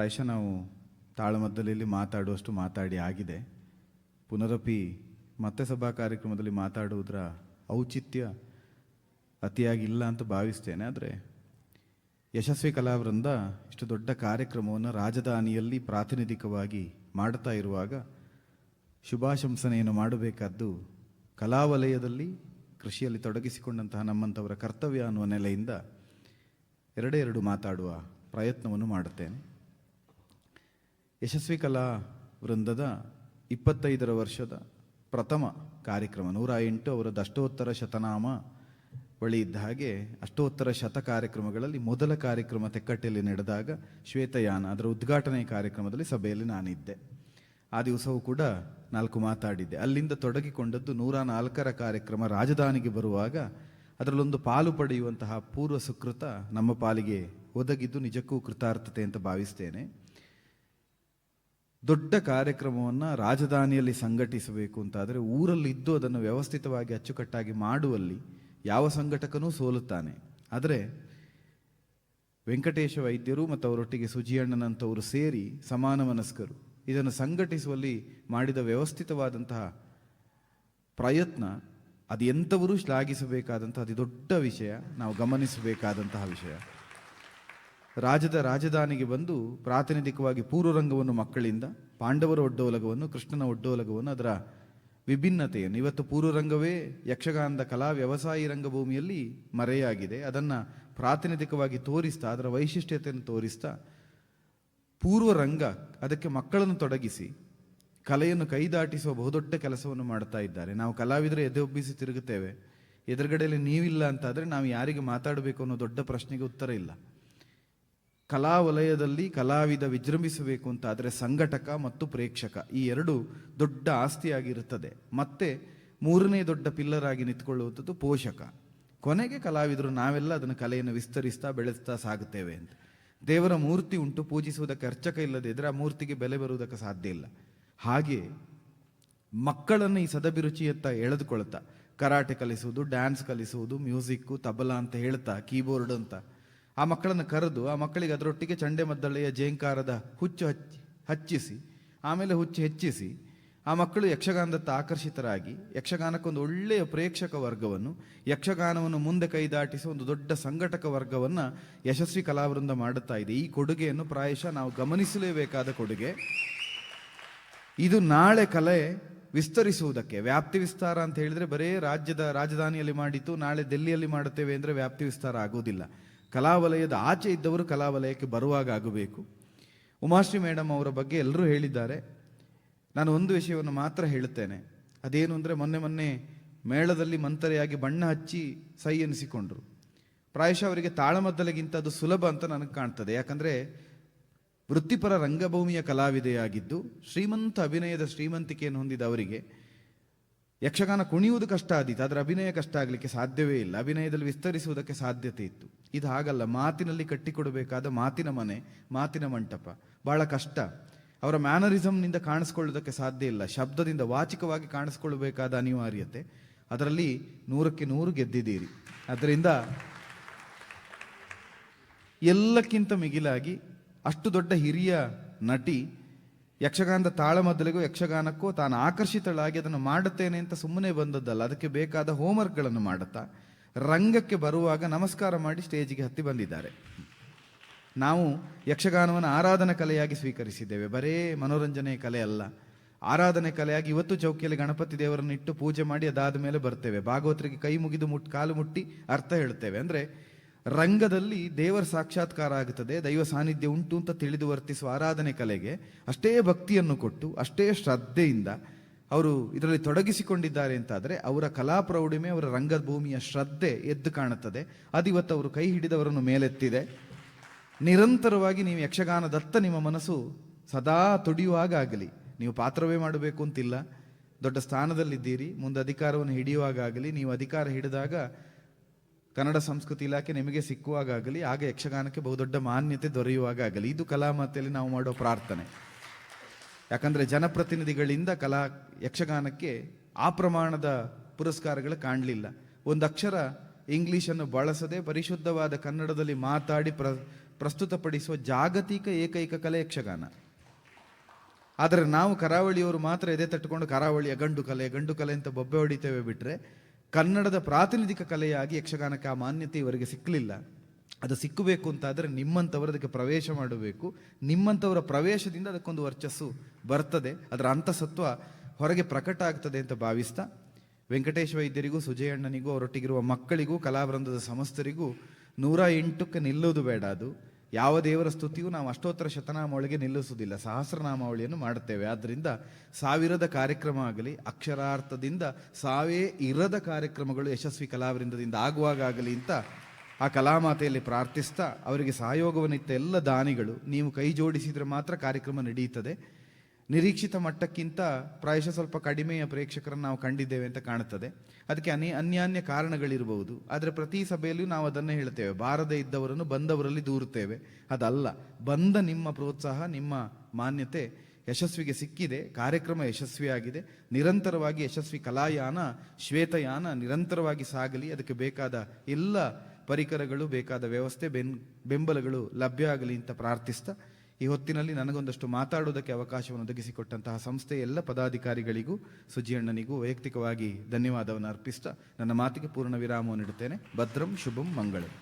ಪ್ರಾಯಶಃ ನಾವು ತಾಳಮದ್ದಲೆಯಲ್ಲಿ ಮಾತಾಡುವಷ್ಟು ಮಾತಾಡಿ ಆಗಿದೆ. ಪುನರಪಿ ಮತ್ತೆ ಸಭಾ ಕಾರ್ಯಕ್ರಮದಲ್ಲಿ ಮಾತಾಡುವುದರ ಔಚಿತ್ಯ ಅತಿಯಾಗಿ ಇಲ್ಲ ಅಂತ ಭಾವಿಸ್ತೇನೆ. ಆದರೆ ಯಶಸ್ವಿ ಕಲಾವೃಂದ ಇಷ್ಟು ದೊಡ್ಡ ಕಾರ್ಯಕ್ರಮವನ್ನು ರಾಜಧಾನಿಯಲ್ಲಿ ಪ್ರಾತಿನಿಧಿಕವಾಗಿ ಮಾಡ್ತಾ ಇರುವಾಗ ಶುಭಾಶಂಸನೆಯನ್ನು ಮಾಡಬೇಕಾದ್ದು ಕಲಾವಲಯದಲ್ಲಿ ಕೃಷಿಯಲ್ಲಿ ತೊಡಗಿಸಿಕೊಂಡಂತಹ ನಮ್ಮಂಥವರ ಕರ್ತವ್ಯ ಅನ್ನುವ ನೆಲೆಯಿಂದ ಎರಡೇ ಎರಡು ಮಾತಾಡುವ ಪ್ರಯತ್ನವನ್ನು ಮಾಡುತ್ತೇನೆ. ಯಶಸ್ವಿ ಕಲಾ ವೃಂದದ ಇಪ್ಪತ್ತೈದರ ವರ್ಷದ ಪ್ರಥಮ ಕಾರ್ಯಕ್ರಮ ನೂರ ಎಂಟು ಅವರದ್ದು ಅಷ್ಟೋತ್ತರ ಶತನಾಮ ಬಳಿ ಇದ್ದ ಹಾಗೆ ಅಷ್ಟೋತ್ತರ ಶತ ಕಾರ್ಯಕ್ರಮಗಳಲ್ಲಿ ಮೊದಲ ಕಾರ್ಯಕ್ರಮ ತೆಕ್ಕಟ್ಟೆಯಲ್ಲಿ ನಡೆದಾಗ ಶ್ವೇತಯಾನ, ಅದರ ಉದ್ಘಾಟನೆ ಕಾರ್ಯಕ್ರಮದಲ್ಲಿ ಸಭೆಯಲ್ಲಿ ನಾನಿದ್ದೆ. ಆ ದಿವಸವೂ ಕೂಡ ನಾಲ್ಕು ಮಾತಾಡಿದ್ದೆ. ಅಲ್ಲಿಂದ ತೊಡಗಿಕೊಂಡದ್ದು ನೂರ ನಾಲ್ಕರ ಕಾರ್ಯಕ್ರಮ ರಾಜಧಾನಿಗೆ ಬರುವಾಗ ಅದರಲ್ಲೊಂದು ಪಾಲು ಪಡೆಯುವಂತಹ ಪೂರ್ವ ಸುಕೃತ ನಮ್ಮ ಪಾಲಿಗೆ ಒದಗಿದ್ದು ನಿಜಕ್ಕೂ ಕೃತಾರ್ಥತೆ ಅಂತ ಭಾವಿಸ್ತೇನೆ. ದೊಡ್ಡ ಕಾರ್ಯಕ್ರಮವನ್ನು ರಾಜಧಾನಿಯಲ್ಲಿ ಸಂಘಟಿಸಬೇಕು ಅಂತಾದರೆ ಊರಲ್ಲಿದ್ದು ಅದನ್ನು ವ್ಯವಸ್ಥಿತವಾಗಿ ಅಚ್ಚುಕಟ್ಟಾಗಿ ಮಾಡುವಲ್ಲಿ ಯಾವ ಸಂಘಟಕನೂ ಸೋಲುತ್ತಾನೆ. ಆದರೆ ವೆಂಕಟೇಶ ವೈದ್ಯರು ಮತ್ತು ಅವರೊಟ್ಟಿಗೆ ಸುಜಿಯಣ್ಣನಂಥವರು ಸೇರಿ ಸಮಾನ ಮನಸ್ಕರು. ಇದನ್ನು ಸಂಘಟಿಸುವಲ್ಲಿ ಮಾಡಿದ ವ್ಯವಸ್ಥಿತವಾದಂತಹ ಪ್ರಯತ್ನ, ಅದು ಎಂಥವರೂ ಶ್ಲಾಘಿಸಬೇಕಾದಂತಹ ಅತಿ ದೊಡ್ಡ ವಿಷಯ, ನಾವು ಗಮನಿಸಬೇಕಾದಂತಹ ವಿಷಯ. ರಾಜದ ರಾಜಧಾನಿಗೆ ಬಂದು ಪ್ರಾತಿನಿಧಿಕವಾಗಿ ಪೂರ್ವರಂಗವನ್ನು ಮಕ್ಕಳಿಂದ ಪಾಂಡವರ ಒಡ್ಡೋಲಗವನ್ನು, ಕೃಷ್ಣನ ಒಡ್ಡೋಲಗವನ್ನು, ಅದರ ವಿಭಿನ್ನತೆಯನ್ನು. ಇವತ್ತು ಪೂರ್ವರಂಗವೇ ಯಕ್ಷಗಾನದ ಕಲಾ ವ್ಯವಸಾಯಿ ರಂಗಭೂಮಿಯಲ್ಲಿ ಮರೆಯಾಗಿದೆ. ಅದನ್ನು ಪ್ರಾತಿನಿಧಿಕವಾಗಿ ತೋರಿಸ್ತಾ, ಅದರ ವೈಶಿಷ್ಟ್ಯತೆಯನ್ನು ತೋರಿಸ್ತಾ, ಪೂರ್ವರಂಗ ಅದಕ್ಕೆ ಮಕ್ಕಳನ್ನು ತೊಡಗಿಸಿ ಕಲೆಯನ್ನು ಕೈದಾಟಿಸುವ ಬಹುದೊಡ್ಡ ಕೆಲಸವನ್ನು ಮಾಡ್ತಾ ಇದ್ದಾರೆ. ನಾವು ಕಲಾವಿದರು ಎದೆೊಬ್ಬಿಸಿ ತಿರುಗುತ್ತೇವೆ. ಎದುರುಗಡೆಯಲ್ಲಿ ನೀವಿಲ್ಲ ಅಂತಾದರೆ ನಾವು ಯಾರಿಗೆ ಮಾತಾಡಬೇಕು ಅನ್ನೋ ದೊಡ್ಡ ಪ್ರಶ್ನೆಗೆ ಉತ್ತರ ಇಲ್ಲ. ಕಲಾ ವಲಯದಲ್ಲಿ ಕಲಾವಿದ ವಿಜೃಂಭಿಸಬೇಕು ಅಂತ ಆದರೆ ಸಂಘಟಕ ಮತ್ತು ಪ್ರೇಕ್ಷಕ ಈ ಎರಡು ದೊಡ್ಡ ಆಸ್ತಿಯಾಗಿರುತ್ತದೆ. ಮತ್ತೆ ಮೂರನೇ ದೊಡ್ಡ ಪಿಲ್ಲರ್ ಆಗಿ ನಿಂತ್ಕೊಳ್ಳುವಂಥದ್ದು ಪೋಷಕ. ಕೊನೆಗೆ ಕಲಾವಿದರು ನಾವೆಲ್ಲ ಅದನ್ನು ಕಲೆಯನ್ನು ವಿಸ್ತರಿಸ್ತಾ ಬೆಳೆಸ್ತಾ ಸಾಗುತ್ತೇವೆ ಅಂತ. ದೇವರ ಮೂರ್ತಿ ಉಂಟು, ಪೂಜಿಸುವುದಕ್ಕೆ ಅರ್ಚಕ ಇಲ್ಲದೇ ಇದ್ದರೆ ಆ ಮೂರ್ತಿಗೆ ಬೆಲೆ ಬರುವುದಕ್ಕೆ ಸಾಧ್ಯ ಇಲ್ಲ. ಹಾಗೆ ಮಕ್ಕಳನ್ನು ಈ ಸದಭಿರುಚಿಯತ್ತ ಎಳೆದುಕೊಳ್ತಾ ಕರಾಟೆ ಕಲಿಸುವುದು, ಡ್ಯಾನ್ಸ್ ಕಲಿಸುವುದು, ಮ್ಯೂಸಿಕ್ಕು, ತಬಲಾ ಅಂತ ಹೇಳ್ತಾ ಕೀಬೋರ್ಡ್ ಅಂತ ಆ ಮಕ್ಕಳನ್ನು ಕರೆದು ಆ ಮಕ್ಕಳಿಗೆ ಅದರೊಟ್ಟಿಗೆ ಚಂಡೆ ಮದ್ದಳೆಯ ಜೇಂಕಾರದ ಹುಚ್ಚು ಹಚ್ಚಿ, ಹಚ್ಚಿಸಿ, ಆಮೇಲೆ ಹುಚ್ಚು ಹೆಚ್ಚಿಸಿ, ಆ ಮಕ್ಕಳು ಯಕ್ಷಗಾನದತ್ತ ಆಕರ್ಷಿತರಾಗಿ, ಯಕ್ಷಗಾನಕ್ಕೊಂದು ಒಳ್ಳೆಯ ಪ್ರೇಕ್ಷಕ ವರ್ಗವನ್ನು, ಯಕ್ಷಗಾನವನ್ನು ಮುಂದೆ ಕೈದಾಟಿಸಿ ಒಂದು ದೊಡ್ಡ ಸಂಘಟಕ ವರ್ಗವನ್ನು ಯಶಸ್ವಿ ಕಲಾವೃಂದ ಮಾಡುತ್ತಾ ಇದೆ. ಈ ಕೊಡುಗೆಯನ್ನು ಪ್ರಾಯಶಃ ನಾವು ಗಮನಿಸಲೇಬೇಕಾದ ಕೊಡುಗೆ. ಇದು ನಾಳೆ ಕಲೆ ವಿಸ್ತರಿಸುವುದಕ್ಕೆ, ವ್ಯಾಪ್ತಿ ವಿಸ್ತಾರ ಅಂತ ಹೇಳಿದರೆ ಬರೇ ರಾಜ್ಯದ ರಾಜಧಾನಿಯಲ್ಲಿ ಮಾಡಿತು ನಾಳೆ ದೆಲ್ಲಿಯಲ್ಲಿ ಮಾಡುತ್ತೇವೆ ಅಂದರೆ ವ್ಯಾಪ್ತಿ ವಿಸ್ತಾರ ಆಗುವುದಿಲ್ಲ. ಕಲಾವಲಯದ ಆಚೆ ಇದ್ದವರು ಕಲಾವಲಯಕ್ಕೆ ಬರುವಾಗ ಆಗಬೇಕು. ಉಮಾಶ್ರೀ ಮೇಡಮ್ ಅವರ ಬಗ್ಗೆ ಎಲ್ಲರೂ ಹೇಳಿದ್ದಾರೆ. ನಾನು ಒಂದು ವಿಷಯವನ್ನು ಮಾತ್ರ ಹೇಳುತ್ತೇನೆ. ಅದೇನು ಅಂದರೆ ಮೊನ್ನೆ ಮೊನ್ನೆ ಮೇಳದಲ್ಲಿ ಮಂತರೆಯಾಗಿ ಬಣ್ಣ ಹಚ್ಚಿ ಸೈ ಎನಿಸಿಕೊಂಡರು. ಪ್ರಾಯಶಃ ಅವರಿಗೆ ತಾಳಮದ್ದಲೆಗಿಂತ ಅದು ಸುಲಭ ಅಂತ ನನಗೆ ಕಾಣ್ತದೆ. ಯಾಕಂದರೆ ವೃತ್ತಿಪರ ರಂಗಭೂಮಿಯ ಕಲಾವಿದೆಯಾಗಿದ್ದು ಶ್ರೀಮಂತ ಅಭಿನಯದ ಶ್ರೀಮಂತಿಕೆಯನ್ನು ಹೊಂದಿದ ಅವರಿಗೆ ಯಕ್ಷಗಾನ ಕುಣಿಯುವುದು ಕಷ್ಟ ಆದೀತು ಅದರ ಅಭಿನಯ ಕಷ್ಟ ಆಗಲಿಕ್ಕೆ ಸಾಧ್ಯವೇ ಇಲ್ಲ. ಅಭಿನಯದಲ್ಲಿ ವಿಸ್ತರಿಸುವುದಕ್ಕೆ ಸಾಧ್ಯತೆ ಇತ್ತು. ಇದು ಹಾಗಲ್ಲ, ಮಾತಿನಲ್ಲಿ ಕಟ್ಟಿಕೊಡಬೇಕಾದ ಮಾತಿನ ಮನೆ, ಮಾತಿನ ಮಂಟಪ, ಬಹಳ ಕಷ್ಟ. ಅವರ ಮ್ಯಾನರಿಸಮ್ನಿಂದ ಕಾಣಿಸ್ಕೊಳ್ಳೋದಕ್ಕೆ ಸಾಧ್ಯ ಇಲ್ಲ. ಶಬ್ದದಿಂದ ವಾಚಿಕವಾಗಿ ಕಾಣಿಸ್ಕೊಳ್ಬೇಕಾದ ಅನಿವಾರ್ಯತೆ. ಅದರಲ್ಲಿ ನೂರಕ್ಕೆ ನೂರು ಗೆದ್ದಿದ್ದೀರಿ. ಅದರಿಂದ ಎಲ್ಲಕ್ಕಿಂತ ಮಿಗಿಲಾಗಿ ಅಷ್ಟು ದೊಡ್ಡ ಹಿರಿಯ ನಟಿ ಯಕ್ಷಗಾನದ ತಾಳಮದ್ದಲೆಗೂ ಯಕ್ಷಗಾನಕ್ಕೂ ತಾನು ಆಕರ್ಷಿತಳಾಗಿ ಅದನ್ನು ಮಾಡುತ್ತೇನೆ ಅಂತ ಸುಮ್ಮನೆ ಬಂದದ್ದಲ್ಲ. ಅದಕ್ಕೆ ಬೇಕಾದ ಹೋಮ್ವರ್ಕ್ಗಳನ್ನು ಮಾಡುತ್ತಾ ರಂಗಕ್ಕೆ ಬರುವಾಗ ನಮಸ್ಕಾರ ಮಾಡಿ ಸ್ಟೇಜಿಗೆ ಹತ್ತಿ ಬಂದಿದ್ದಾರೆ. ನಾವು ಯಕ್ಷಗಾನವನ್ನು ಆರಾಧನಾ ಕಲೆಯಾಗಿ ಸ್ವೀಕರಿಸಿದ್ದೇವೆ. ಬರೇ ಮನೋರಂಜನೆ ಕಲೆ ಅಲ್ಲ. ಆರಾಧನೆ ಕಲೆಯಾಗಿ ಇವತ್ತು ಚೌಕಿಯಲ್ಲಿ ಗಣಪತಿ ದೇವರನ್ನು ಇಟ್ಟು ಪೂಜೆ ಮಾಡಿ ಅದಾದ ಮೇಲೆ ಬರ್ತೇವೆ. ಭಾಗವತರಿಗೆ ಕೈ ಮುಗಿದು ಮುಟ್, ಕಾಲು ಮುಟ್ಟಿ ಅರ್ಥ ಹೇಳ್ತೇವೆ. ಅಂದರೆ ರಂಗದಲ್ಲಿ ದೇವರ ಸಾಕ್ಷಾತ್ಕಾರ ಆಗುತ್ತದೆ ದೈವ ಸಾನ್ನಿಧ್ಯ ಉಂಟು ಅಂತ ತಿಳಿದು ವರ್ತಿಸುವ ಆರಾಧನೆ ಕಲೆಗೆ ಅಷ್ಟೇ ಭಕ್ತಿಯನ್ನು ಕೊಟ್ಟು, ಅಷ್ಟೇ ಶ್ರದ್ಧೆಯಿಂದ ಅವರು ಇದರಲ್ಲಿ ತೊಡಗಿಸಿಕೊಂಡಿದ್ದಾರೆ ಅಂತಾದರೆ ಅವರ ಕಲಾ ಪ್ರೌಢಿಮೆ, ಅವರ ರಂಗಭೂಮಿಯ ಶ್ರದ್ಧೆ ಎದ್ದು ಕಾಣುತ್ತದೆ. ಅದಿವತ್ತು ಅವರು ಕೈ ಹಿಡಿದವರನ್ನು ಮೇಲೆತ್ತಿದೆ. ನಿರಂತರವಾಗಿ ನೀವು ಯಕ್ಷಗಾನದತ್ತ ನಿಮ್ಮ ಮನಸ್ಸು ಸದಾ ತೊಡಿಯುವಾಗ ಆಗಲಿ, ನೀವು ಪಾತ್ರವೇ ಮಾಡಬೇಕು ಅಂತಿಲ್ಲ. ದೊಡ್ಡ ಸ್ಥಾನದಲ್ಲಿದ್ದೀರಿ, ಮುಂದೆ ಅಧಿಕಾರವನ್ನು ಹಿಡಿಯುವಾಗ ಆಗಲಿ, ನೀವು ಅಧಿಕಾರ ಹಿಡಿದಾಗ ಕನ್ನಡ ಸಂಸ್ಕೃತಿ ಇಲಾಖೆ ನಿಮಗೆ ಸಿಕ್ಕುವಾಗಲಿ ಆಗ ಯಕ್ಷಗಾನಕ್ಕೆ ಬಹುದೊಡ್ಡ ಮಾನ್ಯತೆ ದೊರೆಯುವಾಗ ಆಗಲಿ ಇದು ಕಲಾಮಾತೆಯಲ್ಲಿ ನಾವು ಮಾಡೋ ಪ್ರಾರ್ಥನೆ. ಯಾಕಂದರೆ ಜನಪ್ರತಿನಿಧಿಗಳಿಂದ ಕಲಾ ಯಕ್ಷಗಾನಕ್ಕೆ ಆ ಪ್ರಮಾಣದ ಪುರಸ್ಕಾರಗಳು ಕಾಣಲಿಲ್ಲ. ಒಂದು ಅಕ್ಷರ ಇಂಗ್ಲೀಷನ್ನು ಬಳಸದೆ ಪರಿಶುದ್ಧವಾದ ಕನ್ನಡದಲ್ಲಿ ಮಾತಾಡಿ ಪ್ರ, ಪ್ರಸ್ತುತಪಡಿಸುವ ಜಾಗತಿಕ ಏಕೈಕ ಕಲೆ ಯಕ್ಷಗಾನ. ಆದರೆ ನಾವು ಕರಾವಳಿಯವರು ಮಾತ್ರ ಎದೆ ತಟ್ಟುಕೊಂಡು ಕರಾವಳಿಯ ಗಂಡು ಕಲೆ ಗಂಡು ಕಲೆ ಅಂತ ಬೊಬ್ಬೆ ಹೊಡಿತೇವೆ ಬಿಟ್ಟರೆ ಕನ್ನಡದ ಪ್ರಾತಿನಿಧಿಕ ಕಲೆಯಾಗಿ ಯಕ್ಷಗಾನಕ್ಕೆ ಆ ಮಾನ್ಯತೆ ಇವರಿಗೆ ಸಿಕ್ಕಲಿಲ್ಲ. ಅದು ಸಿಕ್ಕಬೇಕು ಅಂತಾದರೆ ನಿಮ್ಮಂಥವರು ಅದಕ್ಕೆ ಪ್ರವೇಶ ಮಾಡಬೇಕು. ನಿಮ್ಮಂಥವರ ಪ್ರವೇಶದಿಂದ ಅದಕ್ಕೊಂದು ವರ್ಚಸ್ಸು ಬರ್ತದೆ. ಅದರ ಅಂತಸತ್ವ ಹೊರಗೆ ಪ್ರಕಟ ಆಗ್ತದೆ ಅಂತ ಭಾವಿಸ್ತಾ, ವೆಂಕಟೇಶ ವೈದ್ಯರಿಗೂ ಸುಜಯಣ್ಣನಿಗೂ ಅವರೊಟ್ಟಿಗಿರುವ ಮಕ್ಕಳಿಗೂ, ಕಲಾವೃಂದದ ಸಮಸ್ತರಿಗೂ ನೂರ ಎಂಟಕ್ಕೆ ನಿಲ್ಲೋದು ಬೇಡ ಅದು. ಯಾವ ದೇವರ ಸ್ತುತಿಯೂ ನಾವು ಅಷ್ಟೋತ್ತರ ಶತನಾಮಾವಳಿಗೆ ನಿಲ್ಲಿಸುವುದಿಲ್ಲ. ಸಹಸ್ರನಾಮಾವಳಿಯನ್ನು ಮಾಡುತ್ತೇವೆ. ಆದ್ದರಿಂದ ಸಾವಿರದ ಕಾರ್ಯಕ್ರಮ ಆಗಲಿ, ಅಕ್ಷರಾರ್ಥದಿಂದ ಸಾವೇ ಇರದ ಕಾರ್ಯಕ್ರಮಗಳು ಯಶಸ್ವಿ ಕಲಾವೃಂದದಿಂದ ಆಗುವಾಗ ಆಗಲಿ ಅಂತ ಆ ಕಲಾಮಾತೆಯಲ್ಲಿ ಪ್ರಾರ್ಥಿಸ್ತಾ ಅವರಿಗೆ ಸಹಯೋಗವನ್ನಿತ್ತ ಎಲ್ಲ ದಾನಿಗಳು, ನೀವು ಕೈ ಜೋಡಿಸಿದರೆ ಮಾತ್ರ ಕಾರ್ಯಕ್ರಮ ನಡೆಯುತ್ತದೆ. ನಿರೀಕ್ಷಿತ ಮಟ್ಟಕ್ಕಿಂತ ಪ್ರಾಯಶಃ ಸ್ವಲ್ಪ ಕಡಿಮೆಯ ಪ್ರೇಕ್ಷಕರನ್ನು ನಾವು ಕಂಡಿದ್ದೇವೆ ಅಂತ ಕಾಣುತ್ತದೆ. ಅದಕ್ಕೆ ಅನೇ, ಅನ್ಯಾನ್ಯ ಕಾರಣಗಳಿರಬಹುದು. ಆದರೆ ಪ್ರತಿ ಸಭೆಯಲ್ಲೂ ನಾವು ಅದನ್ನೇ ಹೇಳ್ತೇವೆ ಬಾರದೆ ಇದ್ದವರನ್ನು ಬಂದವರಲ್ಲಿ ದೂರುತ್ತೇವೆ. ಅದಲ್ಲ, ಬಂದ ನಿಮ್ಮ ಪ್ರೋತ್ಸಾಹ, ನಿಮ್ಮ ಮಾನ್ಯತೆ ಯಶಸ್ವಿಗೆ ಸಿಕ್ಕಿದೆ. ಕಾರ್ಯಕ್ರಮ ಯಶಸ್ವಿಯಾಗಿದೆ. ನಿರಂತರವಾಗಿ ಯಶಸ್ವಿ ಕಲಾಯಾನ, ಶ್ವೇತಯಾನ ನಿರಂತರವಾಗಿ ಸಾಗಲಿ. ಅದಕ್ಕೆ ಬೇಕಾದ ಎಲ್ಲ ಪರಿಕರಗಳು, ಬೇಕಾದ ವ್ಯವಸ್ಥೆ, ಬೆನ್, ಬೆಂಬಲಗಳು ಲಭ್ಯ ಆಗಲಿ ಅಂತ ಪ್ರಾರ್ಥಿಸ್ತಾ ಈ ಹೊತ್ತಿನಲ್ಲಿ ನನಗೊಂದಷ್ಟು ಮಾತಾಡುವುದಕ್ಕೆ ಅವಕಾಶವನ್ನು ಒದಗಿಸಿಕೊಟ್ಟಂತಹ ಸಂಸ್ಥೆಯ ಎಲ್ಲ ಪದಾಧಿಕಾರಿಗಳಿಗೂ ಸುಜಿಯಣ್ಣನಿಗೂ ವೈಯಕ್ತಿಕವಾಗಿ ಧನ್ಯವಾದವನ್ನು ಅರ್ಪಿಸ್ತಾ ನನ್ನ ಮಾತಿಗೆ ಪೂರ್ಣ ವಿರಾಮವನ್ನು ಇಡುತ್ತೇನೆ ಭದ್ರಂ, ಶುಭಂ, ಮಂಗಳಂ.